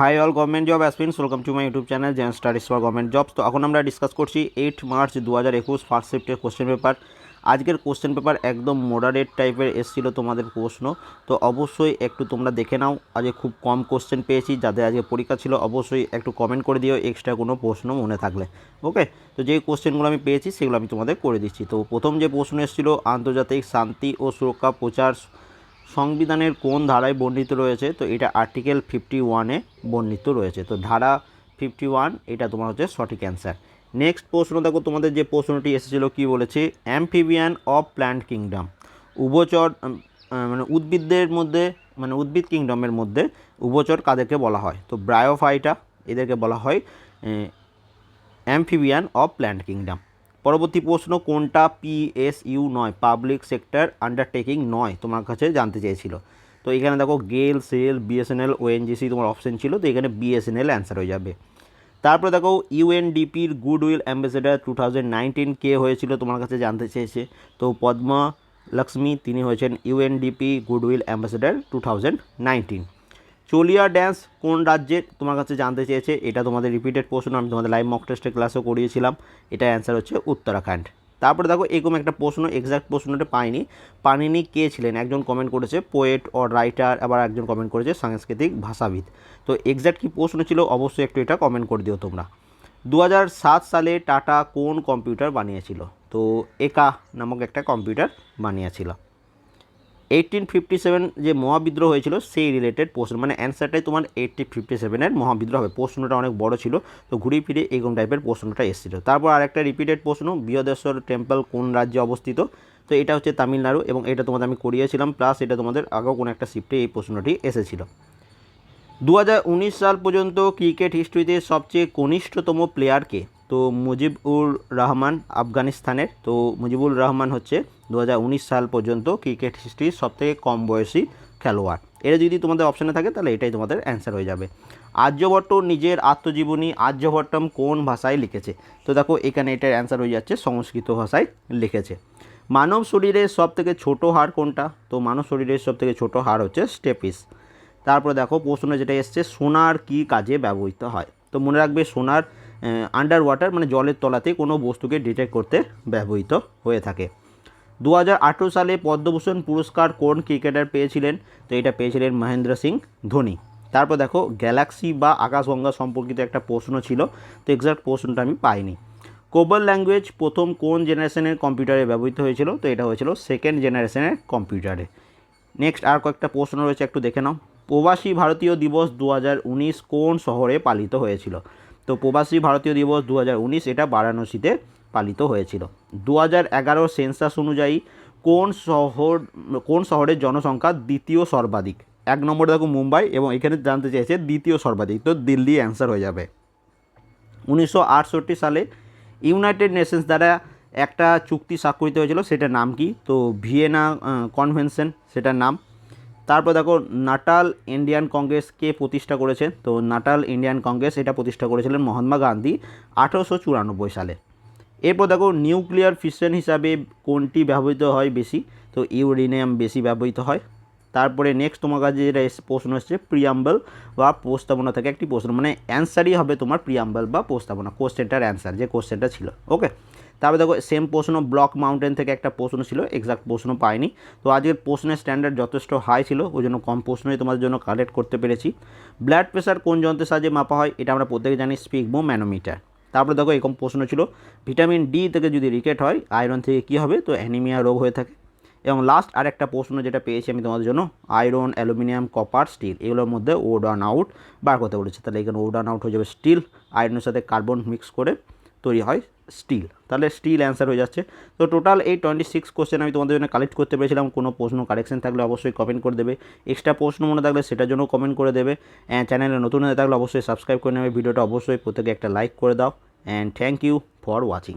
Hi all government job aspirants welcome to my YouTube channel Zen studies for government jobs তো এখন আমরা discuss করছি eight March দু হাজার একুশ ফার্স্ট শিফটের কোশ্চেন পেপার আজকের কোশ্চেন পেপার একদম মডারেট টাইপের এসেছিল তোমাদের প্রশ্ন। তো অবশ্যই একটু তোমরা দেখে নাও, আজকে খুব কম কোশ্চেন পেয়েছি, যাদের আজকে পরীক্ষা ছিল অবশ্যই একটু কমেন্ট করে দিও এক্সট্রা কোনো প্রশ্ন মনে থাকলে। ওকে তো যেই কোশ্চেনগুলো আমি পেয়েছি, সেগুলো আমি তোমাদের করে দিচ্ছি। তো প্রথম যে প্রশ্ন এসেছিল, আন্তর্জাতিক শান্তি ও সুরক্ষা প্রচার সংবিধানের কোন ধারায় বর্ণিত রয়েছে? তো এটা আর্টিকেল ফিফটি ওয়ানে বর্ণিত রয়েছে। তো ধারা ফিফটি ওয়ান এটা তোমার হচ্ছে সঠিক অ্যান্সার নেক্সট প্রশ্ন, দেখো তোমাদের যে প্রশ্নটি এসেছিল কি বলেছে? অ্যাম্ফিবিয়ান অফ প্ল্যান্ট কিংডম উভচর মানে উদ্ভিদদের মধ্যে মানে উদ্ভিদ কিংডমের মধ্যে উভচর কাদেরকে বলা হয়? তো ব্রায়োফাইটা এদেরকে বলা হয় অ্যাম্ফিবিয়ান অফ প্ল্যান্ট কিংডম পরবর্তী প্রশ্ন, কোনটা পিএসইউ নয়? পাবলিক সেক্টর আন্ডারটেকিং নয়, তোমার কাছে জানতে চেয়েছিল। তো এখানে দেখো গেল সেল বিএসএনএল ওএনজিসি তোমার অপশন ছিল, তো এখানে বিএসএনএল অ্যান্সার হয়ে যাবে। তারপরে দেখো ইউএনডিপির goodwill ambassador two thousand nineteen কে হয়েছিল তোমার কাছে জানতে চেয়েছে? তো পদ্মা লক্ষ্মী, তিনি হয়েছেন UNDP goodwill ambassador two thousand চলিয়া ড্যান্স কোন রাজ্যের তোমার কাছে জানতে চেয়েছে? এটা তোমাদের রিপিটেড প্রশ্ন আমি তোমাদের লাইভ মক টেস্টের ক্লাসও করিয়েছিলাম। এটা অ্যান্সার হচ্ছে উত্তরাখণ্ড। তারপরে দেখো, এরকম একটা প্রশ্ন এক্সাক্ট প্রশ্নটা পাইনি। পানিনি কে ছিলেন? একজন কমেন্ট করেছে পোয়েট অর রাইটার আবার একজন কমেন্ট করেছে, সাংস্কৃতিক ভাষাবিদ। তো এক্স্যাক্ট কী প্রশ্ন ছিল, অবশ্যই একটু এটা কমেন্ট করে দিও তোমরা। দু হাজার সাত সালে টাটা কোন কম্পিউটার বানিয়েছিল? তো একা নামক একটা কম্পিউটার বানিয়েছিল। এইটিন ফিফটি সেভেন যে মহাবিদ্রোহ হয়েছিল, সেই রিলেটেড প্রশ্ন। মানে অ্যান্সারটাই তোমার এইটটি ফিফটি সেভেনের মহাবিদ্রোহ হবে। প্রশ্নটা অনেক বড় ছিল, তো ঘুরে ফিরে এরকম টাইপের প্রশ্নটা এসেছিল। তারপর আরেকটা রিপিটেড প্রশ্ন, বৃহদেশ্বর টেম্পল কোন রাজ্যে অবস্থিত? তো এটা হচ্ছে তামিলনাড়ু, এবং এটা তোমাদের আমি করিয়েছিলাম প্লাস এটা তোমাদের আগেও কোনো একটা শিফটে এই প্রশ্নটি এসেছিল। দু সাল পর্যন্ত ক্রিকেট হিস্ট্রিতে সবচেয়ে কনিষ্ঠতম প্লেয়ারকে তো মুজিবুর রহমান, আফগানিস্তানের। তো মুজিবুর রহমান হচ্ছে দু হাজার উনিশ সাল পর্যন্ত ক্রিকেট হিস্ট্রির সবথেকে কম বয়সী খেলোয়াড়। এটা যদি তোমাদের অপশানে থাকে, তাহলে এটাই তোমাদের অ্যান্সার হয়ে যাবে। আর্যভট্ট নিজের আত্মজীবনী আর্যভট্টম কোন ভাষায় লিখেছে? তো দেখো, এখানে এটার অ্যান্সার হয়ে যাচ্ছে, সংস্কৃত ভাষায় লিখেছে। মানব শরীরের সবথেকে ছোট হাড় কোনটা? তো মানব শরীরের সবথেকে ছোট হাড় হচ্ছে স্টেপিস তারপরে দেখো, প্রশ্ন যেটা এসছে, সোনার কি কাজে ব্যবহৃত হয়? তো মনে রাখবে, সোনার আন্ডার ওয়াটার মানে জলের তলাতে কোনো বস্তুকে ডিটেক্ট করতে ব্যবহৃত হয়ে থাকে। দু হাজার আঠেরো সালে পদ্মভূষণ পুরস্কার কোন ক্রিকেটার পেয়েছিলেন? তো এটা পেয়েছিলেন মহেন্দ্র সিং ধোনি। তারপর দেখো, গ্যালাক্সি বা আকাশগঙ্গা সম্পর্কিত একটা প্রশ্ন ছিল, তো এক্সাক্ট প্রশ্নটা আমি পাইনি। কোবল ল্যাঙ্গুয়েজ প্রথম কোন জেনারেশনের কম্পিউটারে ব্যবহৃত হয়েছিল? তো এটা হয়েছিল সেকেন্ড জেনারেশনের কম্পিউটারে। নেক্সট আর কয়েকটা প্রশ্ন রয়েছে, একটু দেখে নাও। প্রবাসী ভারতীয় দিবস দু হাজার উনিশ কোন শহরে পালিত হয়েছিল? তো প্রবাসী ভারতীয় দিবস দু হাজার উনিশ, এটা বারাণসীতে পালিত হয়েছিল। দু এগারো সেন্সাস অনুযায়ী কোন শহর, কোন শহরের জনসংখ্যা দ্বিতীয় সর্বাধিক? এক নম্বরে দেখো মুম্বাই এবং এখানে জানতে চেয়েছে দ্বিতীয় সর্বাধিক, তো দিল্লি অ্যান্সার হয়ে যাবে। উনিশশো আটষট্টি সালে ইউনাইটেড নেশনস দ্বারা একটা চুক্তি স্বাক্ষরিত হয়েছিল, সেটার নাম কি? তো ভিয়েনা কনভেনশন সেটার নাম। তারপর দেখো নাটাল ইন্ডিয়ান কংগ্রেস কে প্রতিষ্ঠা করেছেন তো নাটাল ইন্ডিয়ান কংগ্রেস এটা প্রতিষ্ঠা করেছিলেন মহাত্মা গান্ধী আঠেরোশো চুরানব্বই সালে। এরপর দেখো নিউক্লিয়ার ফিশন হিসাবে কোনটি ব্যবহৃত হয় বেশি? তো ইউরেনিয়াম বেশি ব্যবহৃত হয়। তারপরে নেক্সট তোমার কাছে যেটা প্রশ্ন এসছে প্রিয়াম্বল বা প্রস্তাবনা থেকে একটি প্রশ্ন মানে অ্যান্সারই হবে তোমার প্রিয়াম্বল বা প্রস্তাবনা কোশ্চেনটার অ্যান্সার যে কোশ্চেনটা ছিল ওকে তারপরে দেখো সেম প্রশ্ন ব্লক মাউন্টেন থেকে একটা প্রশ্ন ছিল এক্সাক্ট প্রশ্ন পাইনি। তো আজকের প্রশ্নের স্ট্যান্ডার্ড যথেষ্ট হাই ছিল, ওই জন্য কম প্রশ্নই তোমাদের জন্য কালেক্ট করতে পেরেছি। ব্লাড প্রেশার কোন যন্ত্রের সাহায্যে মাপা হয়, এটা আমরা প্রত্যেকে জানি স্পিকবো ম্যানোমিটার তারপরে দেখো এরকম প্রশ্ন ছিল, ভিটামিন ডি থেকে যদি রিকেট হয়, আয়রন থেকে কী হবে? তো অ্যানিমিয়া রোগ হয়ে থাকে। এবং লাস্ট আরেকটা প্রশ্ন যেটা পেয়েছি আমি তোমাদের জন্য, আয়রন, অ্যালুমিনিয়াম কপার স্টিল এগুলোর মধ্যে ওড অন আউট বার করতে বলেছে। তাহলে এখানে ওডান ডান আউট হয়ে যাবে স্টিল আয়রনের সাথে কার্বন মিক্স করে। তৈরি হয় স্টিল। তাহলে স্টিল অ্যান্সার হয়ে যাচ্ছে। তো টোটাল এই টোয়েন্টি সিক্স কোশ্চেন আমি তোমাদের জন্য কালেক্ট করতে পেরেছিলাম। কোনো প্রশ্ন কালেকশন থাকলে অবশ্যই কমেন্ট করে দেবে। এক্সট্রা প্রশ্ন মনে থাকলে সেটার জন্য কমেন্ট করে দেবে। অ্যান্ড চ্যানেলে নতুন হয়ে থাকলে অবশ্যই সাবস্ক্রাইব করে নেবে। ভিডিওটা অবশ্যই প্রত্যেকে একটা লাইক করে দাও। And thank you for watching